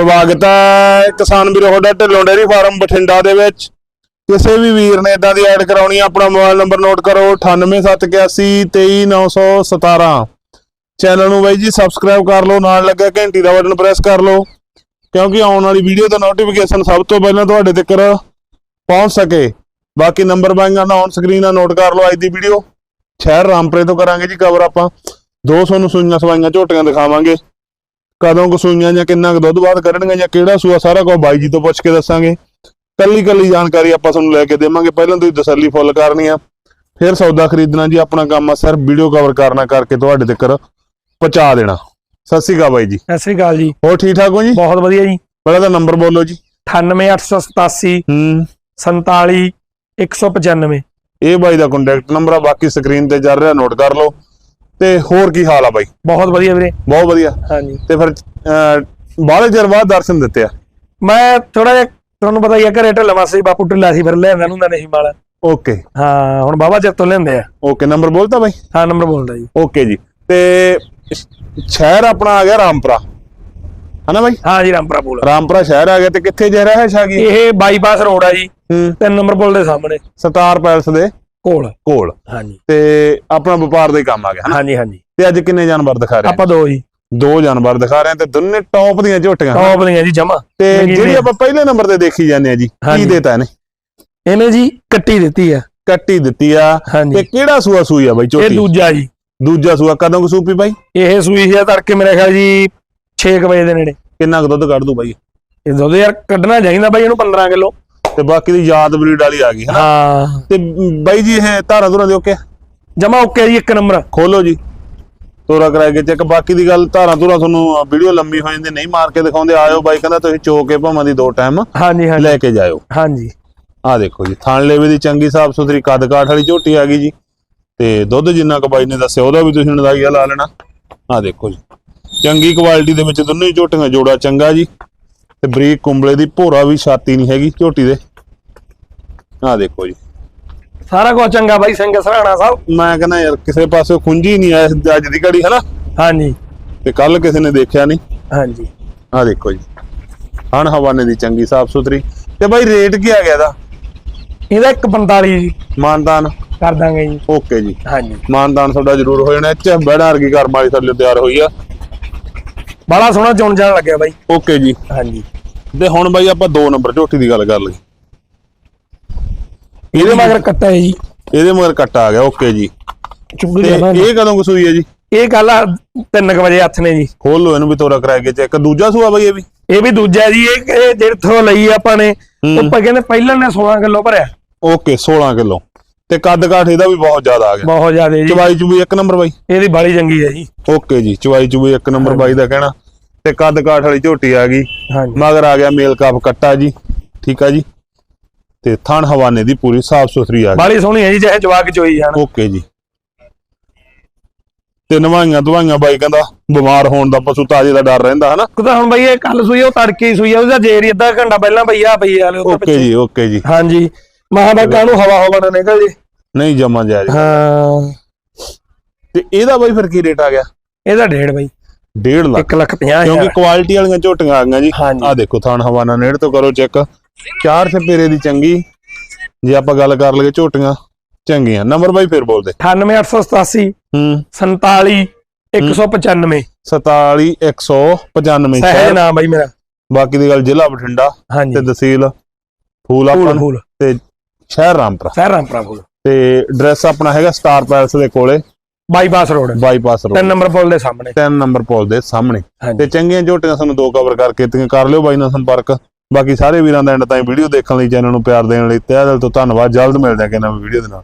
ਸਵਾਗਤ ਹੈ ਕਿਸਾਨ ਵੀਰੋ ਤੁਹਾਡਾ ਢਿੱਲੋਂ ਡੇਅਰੀ ਫਾਰਮ ਬਠਿੰਡਾ ਦੇ ਵਿੱਚ। ਕਿਸੇ ਵੀ ਵੀਰ ਨੇ ਇਦਾਂ ਦੀ ਐਡ ਕਰਾਉਣੀ ਆ, ਆਪਣਾ ਮੋਬਾਈਲ ਨੰਬਰ ਨੋਟ ਕਰੋ 9871823917 ਚੈਨਲ ਨੂੰ ਬਾਈ ਜੀ ਸਬਸਕ੍ਰਾਈਬ ਕਰ ਲਓ, ਨਾਲ ਲੱਗਾ ਘੰਟੀ ਦਾ ਬਟਨ ਪ੍ਰੈਸ ਕਰ ਲਓ, ਕਿਉਂਕਿ ਆਉਣ ਵਾਲੀ ਵੀਡੀਓ ਦਾ ਨੋਟੀਫਿਕੇਸ਼ਨ ਸਭ ਤੋਂ ਪਹਿਲਾਂ ਤੁਹਾਡੇ ਤੱਕ ਪਹੁੰਚ ਸਕੇ। ਬਾਕੀ ਨੰਬਰ ਬਾਈਆਂ ਦਾ ਔਨ ਸਕਰੀਨ ਆ, ਨੋਟ ਕਰ ਲਓ ਅੱਜ ਦੀ ਵੀਡੀਓ। ਸ਼ਹਿਰ ਰਾਮਪੁਰੇ ਤੋਂ ਕਰਾਂਗੇ ਜੀ ਕਵਰ ਆਪਾਂ। 200 ਨੂੰ ਸੂਈਆਂ ਸਵਾਈਆਂ ਝੋਟੀਆਂ ਦਿਖਾਵਾਂਗੇ। ਕਦੋਂ ਕੁ ਸੂਈਆਂ ਜਾਂ ਕਿੰਨਾ ਕੁ ਦੁੱਧ ਬਾਅਦ ਕਰਨਗੀਆਂ ਜਾਂ ਕਿਹੜਾ ਸੂਆ ਸਾਰਾ ਕੁਝ ਬਾਈ ਜੀ ਤੋਂ ਪੁੱਛ ਕੇ ਦੱਸਾਂਗੇ। ਕੱਲੀ ਕੱਲੀ ਜਾਣਕਾਰੀ ਆਪਾਂ ਤੁਹਾਨੂੰ ਲੈ ਕੇ ਦੇਵਾਂਗੇ। ਪਹਿਲਾਂ ਤੁਸੀਂ ਤਸੱਲੀ ਫੁੱਲ ਕਰਨੀ ਆ। ਫਿਰ ਸੌਦਾ ਖਰੀਦਣਾ ਜੀ ਆਪਣਾ ਕੰਮ ਆ ਸਿਰਫ ਵੀਡੀਓ ਕਵਰ ਕਰਨਾ ਕਰਕੇ ਤੁਹਾਡੇ ਤੱਕ ਪਹੁੰਚਾ ਦੇਣਾ। ਸਤਿ ਸ਼੍ਰੀ ਅਕਾਲ ਬਾਈ ਜੀ। ਸਤਿ ਸ੍ਰੀ ਅਕਾਲ ਜੀ। ਹੋਰ ਠੀਕ ਠਾਕ ਹੋ ਜੀ? ਬਹੁਤ ਵਧੀਆ ਜੀ। ਪਹਿਲਾਂ ਤਾਂ ਨੰਬਰ ਬੋਲੋ ਜੀ। 98887 ਹੂੰ। 47 195 ਇਹ ਬਾਈ ਦਾ ਕੰਟੈਕਟ ਨੰਬਰ ਆ। ਬਾਕੀ ਸਕਰੀਨ ਤੇ ਚੱਲ ਰਿਹਾ ਨੋਟ ਕਰ ਲਓ। ਤੇ ਹੋਰ ਕੀ ਹਾਲ ਆ ਬਾਈ? ਬਹੁਤ ਵਧੀਆ ਵੀਰੇ। ਬਹੁਤ ਵਧੀਆ। ਹਾਂਜੀ। ਤੇ ਫਿਰ ਬਾਹਲੇ ਚਿਰ ਬਾਅਦ ਦਰਸ਼ਨ ਦਿੱਤੇ ਆ? ਮੈਂ ਥੋੜਾ ਜਿਹਾ ਤੁਹਾਨੂੰ ਪਤਾ ਹੀ ਆ ਘਰੇ ਢਿੱਲਾ ਮਾਸੀ ਬਾਪੂ ਢਿੱਲਾ ਸੀ ਫਿਰ ਲਿਆਂਦਾ ਨੂੰ ਨਹੀਂ ਮਾਲ ਓਕੇ। ਹਾਂ ਹੁਣ ਬਾਬਾ ਜੱਤੋਂ ਲਿਆਂਦੇ ਆ। ਓਕੇ ਨੰਬਰ ਬੋਲਤਾ ਬਾਈ? ਹਾਂ ਨੰਬਰ ਬੋਲਦਾ ਜੀ। ਓਕੇ ਜੀ। ਤੇ ਸ਼ਹਿਰ ਆਪਣਾ ਆ ਗਿਆ ਰਾਮਪੁਰਾ। ਹਨਾ ਬਾਈ? ਹਾਂ ਜੀ ਰਾਮਪੁਰਾ ਬੋਲ ਰਾਮਪੁਰਾ ਸ਼ਹਿਰ ਆ ਗਿਆ ਤੇ ਕਿੱਥੇ ਜੇ ਰਿਹਾ ਸ਼ਾਗੀ ਇਹ ਬਾਈਪਾਸ ਰੋਡ ਆ ਜੀ। ਹੂੰ। ਤਿੰਨ ਨੰਬਰ ਪੁਲ ਦੇ ਸਾਹਮਣੇ। ਸਤਾਰ ਪੈਲਸ ਦੇ। ਕੋਲ। ਕੋਲ। ਹਾਂਜੀ। ਤੇ ਆਪਣਾ ਵਪਾਰ ਦਾ ਹੀ ਕੰਮ ਆ ਗਿਆ ਹਨਾ? ਹਾਂਜੀ ਹਾਂਜੀ। ਤੇ ਅੱਜ ਕਿੰਨੇ ਜਾਨਵਰ ਦਿਖਾ ਰਹੇ ਆਪਾਂ ਦੋ ਜੀ। ਦੋ ਜਾਨਵਰ ਦਿਖਾ ਰਹੇ ਆ ਤੇ ਦੋਨੇ ਟੌਪ ਦੀਆਂ ਝੋਟੀਆਂ ਟੌਪ ਦੀਆਂ ਜੀ ਜਮਾ। ਤੇ ਜਿਹੜੀ। ਆਪਾਂ ਪਹਿਲੇ ਨੰਬਰ ਤੇ ਦੇਖੀ ਜਾਂਦੇ ਆ ਜੀ ਕੀ। ਦੇਤਾ ਇਹਨੇ? ਇਹਨੇ ਜੀ ਕੱਟੀ ਦਿੱਤੀ ਆ। ਕੱਟੀ ਦਿੱਤੀ ਆ। ਤੇ ਕਿਹੜਾ ਸੂਆ ਸੂਈ ਆ ਬਾਈ ਇਹ ਝੋਟੀ? ਦੂਜਾ ਜੀ। ਦੂਜਾ ਸੂਆ ਕਦੋਂ ਕੁ ਸੂਪੀ ਬਾਈ? ਇਹ ਸੂਈ ਸੀ ਤੜਕੇ ਮੇਰੇ ਖਿਆਲ ਜੀ 6 ਵਜੇ ਦੇ ਨੇੜੇ। ਕਿੰਨਾ ਕੁ ਦੁੱਧ ਕੱਢ ਦੂ ਬਾਈ? ਇਹ ਦੁੱਧ ਯਾਰ ਕੱਢਣਾ ਚਾਹੀਦਾ ਬਾਈ ਇਹਨੂੰ 15 ਕਿਲੋ। ਤੇ ਬਾਕੀ ਦੀ ਯਾਦ ਬਰੀਡ ਵਾਲੀ ਆ ਗਈ ਹਾਂ। ਤੇ ਬਾਈ ਜੀ ਇਹ ਧਾਰਾ ਧੁਰਾ ਦੇ ਓਕੇ? ਜਮਾ ਓਕੇ ਜੀ ਇੱਕ ਨੰਬਰ। ਖੋਲੋ ਜੀ। ਤੋਰਾ ਕਰਾਏ ਕੇ ਚੈੱਕ। ਬਾਕੀ ਦੀ ਗੱਲ ਧਾਰਾ ਧੁਰਾ ਤੁਹਾਨੂੰ ਵੀਡੀਓ ਲੰਮੀ ਹੋ ਜਾਂਦੀ ਨਹੀਂ ਮਾਰ ਕੇ ਦਿਖਾਉਂਦੇ ਆਇਓ ਬਾਈ ਕਹਿੰਦਾ ਤੁਸੀਂ ਚੋ ਕੇ ਭਾਵਾਂ ਦੀ ਦੋ ਟਾਈਮ ਹਾਂਜੀ ਹਾਂਜੀ। ਲੈ ਕੇ ਜਾਇਓ। ਹਾਂਜੀ। ਆਹ ਦੇਖੋ ਜੀ ਥਾਣ ਲੇਵੇ ਦੀ ਚੰਗੀ ਸਾਫ਼ ਸੁਥਰੀ ਕੱਦ ਕਾਠ ਵਾਲੀ ਝੋਟੀ ਆ ਗਈ ਜੀ। ਤੇ ਦੁੱਧ ਜਿੰਨਾ ਕੁ ਬਾਈ ਨੇ ਦੱਸਿਆ ਉਹਦਾ ਵੀ ਤੁਸੀਂ ਨਜ਼ਾਰੀਆ ਲਾ ਲੈਣਾ। ਆਹ ਦੇਖੋ ਜੀ ਚੰਗੀ ਕੁਆਲਿਟੀ ਦੇ ਵਿੱਚ ਦੋਨੋਂ ਝੋਟੀਆਂ ਜੋੜਾ ਚੰਗਾ ਜੀ। ਤੇ ਬਰੀਕ ਕੁੰਬਲੇ ਦੀ ਭੋਰਾ ਵੀ ਛਾਤੀ ਨਹੀਂ ਹੈਗੀ ਝੋਟੀ ਦੇ। ਆਹ ਦੇਖੋ ਜੀ। ਸਾਰਾ ਕੁਝ ਚੰਗਾ ਬਾਈ ਸਿੰਘ ਸਰਾਣਾ ਸਾਹਿਬ। ਮੈਂ ਕਹਿੰਦਾ ਯਾਰ ਕਿਸੇ ਪਾਸੇ ਖੁੰਝੀ ਨਹੀਂ ਆਇਆ ਅੱਜ ਦੀ ਘੜੀ ਹਨਾ? ਹਾਂਜੀ। ਤੇ ਕੱਲ ਕਿਸੇ ਨੇ ਦੇਖਿਆ ਨਹੀਂ। ਹਾਂਜੀ। ਆਹ ਦੇਖੋ ਜੀ। ਹਣ ਹਵਾਨੇ ਦੀ ਚੰਗੀ ਸਾਫ਼ ਸੁਥਰੀ। ਤੇ ਬਾਈ ਰੇਟ ਕੀ ਆ ਗਿਆ ਇਹਦਾ? ਇਹਦਾ 145 ਜੀ। ਮਾਨਦਾਨ ਕਰ ਦਾਂਗੇ ਜੀ। ਓਕੇ ਜੀ। ਹਾਂਜੀ। ਮਾਨਦਾਨ ਤੁਹਾਡਾ ਜ਼ਰੂਰ ਹੋ ਜਾਣਾ। ਚ ਬੜਾ ਵਰਗੀ ਘਰ ਵਾਲੀ ਥੱਲੇ ਤਿਆਰ ਹੋਈ ਆ। ਬੜਾ ਸੋਹਣਾ ਚੁਣ ਜਾਣ ਲੱਗਿਆ ਬਾਈ। ਓਕੇ ਜੀ। ਹਾਂਜੀ। ਤੇ ਹੁਣ ਬਾਈ ਆਪਾਂ 2 ਨੰਬਰ ਝੋਟੀ ਦੀ ਗੱਲ ਕਰ ਲਈ ਇਹਦੇ ਮਗਰ ਕੱਟਾ ਹੈ ਜੀ। ਇਹਦੇ ਮਗਰ ਕੱਟਾ ਆ ਗਿਆ ਓਕੇ ਜੀ। ਤੇ ਇਹ ਕਦੋਂ ਕਸੂਈ ਹੈ ਜੀ? ਇਹ ਗੱਲ ਆ 3 ਵਜੇ ਹੱਥ ਨੇ ਜੀ। ਖੋਲ ਲਓ ਇਹਨੂੰ ਵੀ ਤੋਰਾ ਕਰਾ ਕੇ ਚੈੱਕ ਦੂਜਾ ਸੂਆ ਬਾਈ ਇਹ ਵੀ। ਇਹ ਵੀ ਦੂਜਾ ਜੀ ਇਹ ਇਹ ਜਿਹੜੇ ਥੋਂ ਲਈ ਆਪਾਂ ਨੇ ਉਹ ਪਾ ਕਹਿੰਦੇ ਪਹਿਲਾਂ ਨੇ 16 ਕਿਲੋ ਭਰਿਆ। Okay 16 kilo. ਤੇ ਕੱਦ ਕਾਠ ਇਹਦਾ ਵੀ ਬਹੁਤ ਜ਼ਿਆਦਾ ਆ ਗਿਆ। ਬਹੁਤ ਜ਼ਿਆਦਾ ਜੀ। ਚਵਾਈ ਚੁਬੀ ਇੱਕ ਨੰਬਰ ਬਾਈ। ਇਹਦੀ ਬਾਲੀ ਚੰਗੀ ਹੈ ਜੀ। ਓਕੇ ਜੀ ਚਵਾਈ ਚੁਬੀ ਇੱਕ ਨੰਬਰ ਬਾਈ ਦਾ ਕਹਿਣਾ। ਤੇ ਕੱਦ ਕਾਠ ਵਾਲੀ ਝੋਟੀ ਆ ਗਈ। ਹਾਂਜੀ। ਮਗਰ ਆ ਗਿਆ ਮੇਲ ਕਾਪ ਕੱਟਾ ਜੀ। ਠੀਕ ਆ ਜੀ। ਤੇ ਥਣ ਹਵਾਨੇ ਦੀ ਪੂਰੀ ਸਾਫ਼ ਸੁਥਰੀ ਆ ਗਈ। ਬਾਲੀ ਸੋਹਣੀ ਹੈ ਜੀ ਚਾਹੇ ਜਵਾਕ ਚੋਈ ਜਾਣ। ਓਕੇ ਜੀ। ਤੇ ਨਵਾਈਆਂ ਦਵਾਈਆਂ ਬਾਈ ਕਹਿੰਦਾ ਬਿਮਾਰ ਹੋਣ ਦਾ ਪਸ਼ੂ ਤਾਜੇ ਦਾ ਡਰ ਰਹਿੰਦਾ ਹਨਾ? ਕੁਦਾ ਹੁਣ ਬਈ ਇਹ ਕੱਲ ਸੂਈ ਆ, ਉਹ ਤੜਕੇ ਹੀ ਸੂਈ ਆ ਉਹਦਾ ਜੇਰੀ ਅੱਧਾ ਘੰਟਾ ਪਹਿਲਾਂ ਪਈ ਆ ਪਈ ਆ ਓਕੇ ਜੀ ਓਕੇ ਜੀ। ਹਾਂਜੀ। ਮਹਾਂਦਾ ਕਾਹਨੂੰ ਹਵਾ ਹਵਾ ਨਾ ਨਿਕਲ ਜੇ? ਨਹੀਂ ਜਮਾ ਜਾਇਜ਼। ਹਾਂ। ਤੇ ਇਹਦਾ ਬਾਈ ਫਿਰ ਕੀ ਰੇਟ ਆ ਗਿਆ? ਇਹਦਾ ਡੇਢ ਬਈ। 1.5 ਲੱਖ। 1 ਲੱਖ 50 ਕਿਉਂਕਿ ਹਜ਼ਾਰ। ਕੁਆਲਿਟੀ ਵਾਲੀਆਂ ਝੋਟੀਆਂ ਆ ਗਈਆਂ ਜੀ। ਹਾਂਜੀ। ਆ ਦੇਖੋ ਥਣ ਹਵਾਨਾ ਨੇੜ ਤੋਂ ਕਰੋ ਚੈੱਕ। ਚਾਰ ਛਪੇਰੇ ਦੀ ਚੰਗੀ। ਜੇ ਆਪਾਂ ਗੱਲ ਕਰ ਲਈਏ ਝੋਟੀਆਂ ਚੰਗੀਆਂ। ਨੰਬਰ ਬਾਈ ਫਿਰ ਬੋਲਦੇ। 98887 ਹੂੰ। 47 195 47195 ਸਹਿਜ ਨਾਮ ਬਈ ਮੇਰਾ। ਬਾਕੀ ਦੀ ਗੱਲ ਜ਼ਿਲ੍ਹਾ ਬਠਿੰਡਾ ਤੇ ਤਹਿਸੀਲ ਫੂਲ ਆਪਾਂ ਤੇ ਸ਼ਹਿਰ ਰਾਮਪੁਰਾ। ਸਹਿ ਰਾਮਪੁਰਾ ਫੂਲ। ਤੇ ਐਡਰੈਸ ਆਪਣਾ ਹੈਗਾ ਸਟਾਰ ਪੈਲਸ ਦੇ ਕੋਲੇ। Bypass road. Bypass road. Number ਪੁਲ ਦੇ ਸਾਹਮਣੇ। 3 ਨੰਬਰ ਪੁਲ ਦੇ ਸਾਹਮਣੇ। ਤੇ ਚੰਗੀਆਂ ਝੋਟੀਆਂ ਸਾਨੂੰ ਦੋ ਕਵਰ ਕਰਕੇ ਦਿੱਤੀਆਂ। ਕਰ ਲਿਓ ਬਾਈ ਨਾਲ ਸੰਪਰਕ। ਬਾਕੀ ਸਾਰੇ ਵੀਰਾਂ ਦਾ ਐਂਡ ਤਾਈਂ ਵੀਡੀਓ ਦੇਖਣ ਲਈ ਚੈਨਲ ਨੂੰ ਪਿਆਰ ਦੇਣ ਲਈ ਤਹਿ ਦਿਲ ਤੋਂ ਧੰਨਵਾਦ। ਜਲਦ ਮਿਲਦੇ ਹਾਂ ਕਿ ਨਵੀਂ ਵੀਡੀਓ ਦੇ ਨਾਲ।